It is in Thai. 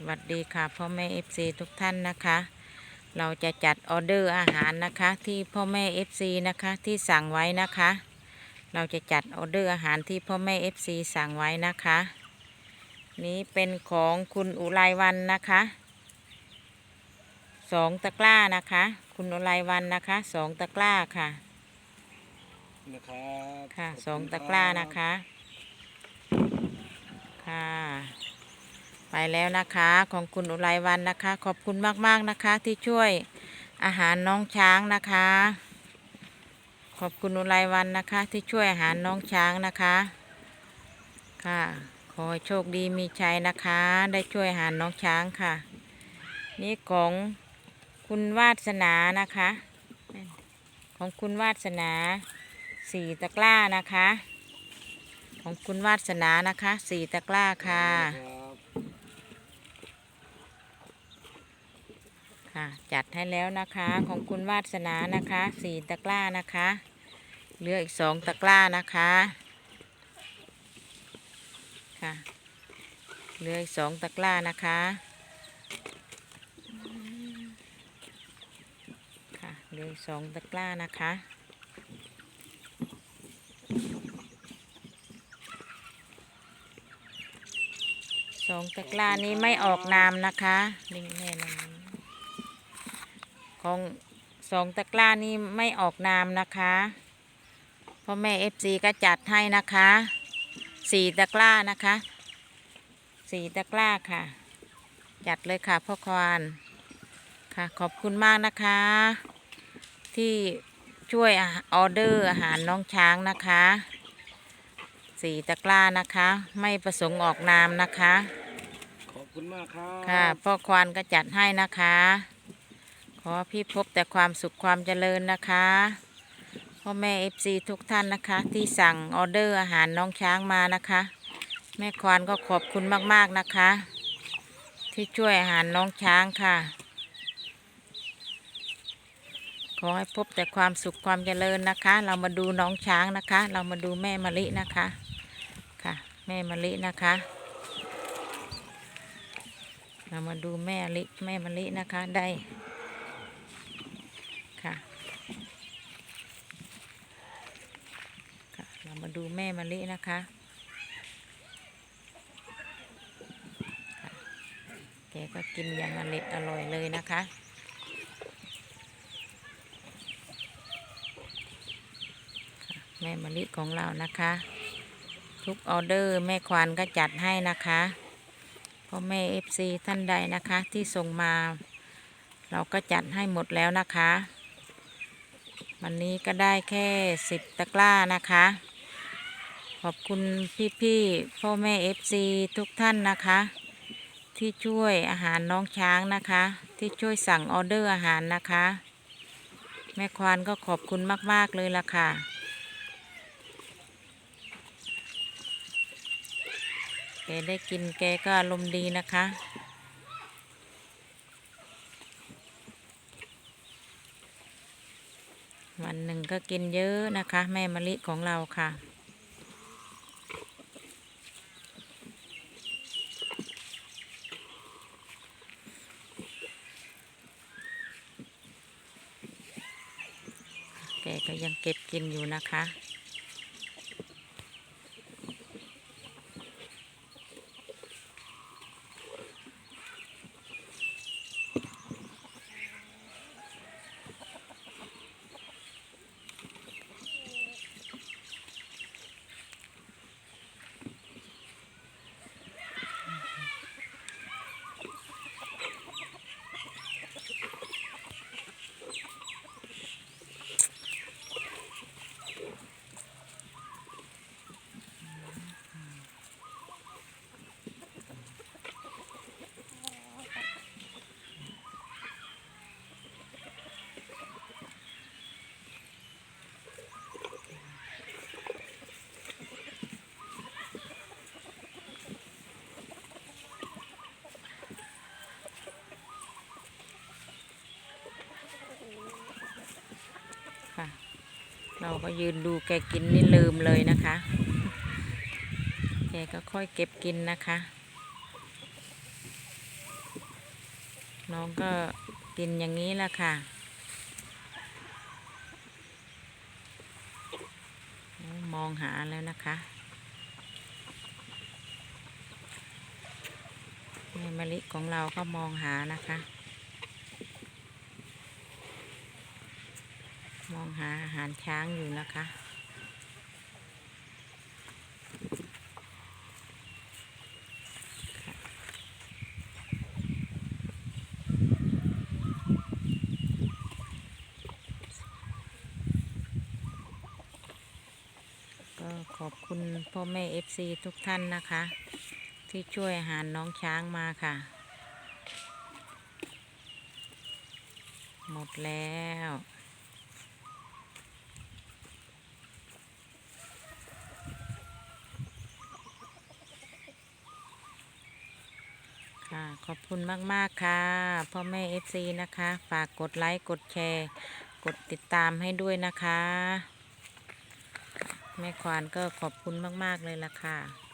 สวัสดีค่ะพ่อแม่ FC ทุกท่านนะคะ เราจะจัดออเดอร์อาหารนะคะที่พ่อแม่ FC นะคะที่สั่งไว้นะคะ เราจะจัดออเดอร์อาหารที่พ่อแม่ FC สั่งไว้นะคะ นี้เป็นของคุณอุไรวันนะคะสองตะกร้านะคะ คุณอุไรวันนะคะสองตะกร้าค่ะนะครับค่ะขบสองณตะกร้ารับนะคะค่ะ ไปแล้วนะคะของคุณอุไรวันนะคะ ขอบคุณมากๆนะคะที่ช่วยอาหารน้องช้างนะคะ ขอบคุณอุไรวันนะคะ ที่ช่วยอาหารน้องช้างนะคะค่ะขอโชคดีมีชัยนะคะ ได้ช่วยอาหารน้องช้างค่ะ นี่ของคุณวาสนานะคะ ของคุณวาสนาสี่ตะกร้านะคะ ของคุณวาสนานะคะสี่ตะกร้าค่ะ ค่ะ จัดให้แล้วนะคะของคุณวาสนานะคะสี่ตะกร้านะคะเหลืออีกสองตะกร้านะคะค่ะเหลืออีกสองตะกร้านะคะค่ะเหลืออีกสองตะกร้านะคะสองตะกร้านี้ไม่ออกนามนะคะลิงแน่นอน ของสองตะกร้านี้ไม่ออกนามนะคะพ่อแม่เอฟซีก็จัดให้นะคะสี่ตะกร้านะคะสี่ตะกร้าค่ะ จัดเลยค่ะพ่อควานค่ะขอบคุณมากนะคะ ที่ช่วยอาออเดอร์อาหารน้องช้างนะคะสี่ตะกร้านะคะ ไม่ประสงค์ออกนามนะคะ ขอบคุณมากครับ ค่ะพ่อควานก็จัดให้นะคะข อพี่พบแต่ความสุขความเจริญนะคะพ่อแม่เอฟซีทุกท่านนะคะ ที่สั่งออเดอร์อาหารน้องช้างมานะคะ แม่ควานก็ขอบคุณมากๆนะคะ ที่ช่วยอาหารน้องช้างค่ะ ขอให้พบแต่ความสุขความเจริญนะคะ เรามาดูน้องช้างนะคะ เรามาดูแม่มะลินะคะค่ะ แม่มะลินะคะเรามาดูแม่ลิแม่มะลินะคะได้ค่ะค่ะ เรามา ดูแม่มะลินะคะ แกก็กินอย่างอร่อยอร่อยเลยนะคะค่ะแม่มะลิของเรานะคะ ทุกออเดอร์แม่ควานก็จัดให้นะคะพ่อแม่เอฟซีท่านใดนะคะที่ส่งมา เราก็จัดให้หมดแล้วนะคะ วันนี้ก็ได้แค่สิบตะกร้านะคะ ขอบคุณพี่ๆพ่อแม่เอฟซีทุกท่านนะคะ ที่ช่วยอาหารน้องช้างนะคะ ที่ช่วยสั่งออเดอร์อาหารนะคะ แม่ควานก็ขอบคุณมาก ๆ เลยล่ะค่ะแกได้กินแกก็อารมณ์ดีนะคะ วันหนึ่งก็กินเยอะนะคะ แม่มะลิของเราค่ะ แกก็ยังเก็บกินอยู่นะคะ เราก็ยืนดูแกกินนี่ลืมเลยนะคะ แกก็ค่อยเก็บกินนะคะ น้องก็กินอย่างนี้แหละค่ะมองหาแล้วนะคะแม่มะลิของเราก็มองหานะคะ มองหาอาหารช้างอยู่นะคะ ก็ขอบคุณพ่อแม่เอฟซีทุกท่านนะคะ ที่ช่วยอาหารน้องช้างมาค่ะ หมดแล้ว ค่ะขอบคุณมาก ๆ ค่ะพ่อแม่เอฟซีนะคะ ฝากกดไลค์ กดแชร์ กดติดตามให้ด้วยนะคะ แม่ควานก็ขอบคุณมาก ๆ เลยล่ะค่ะ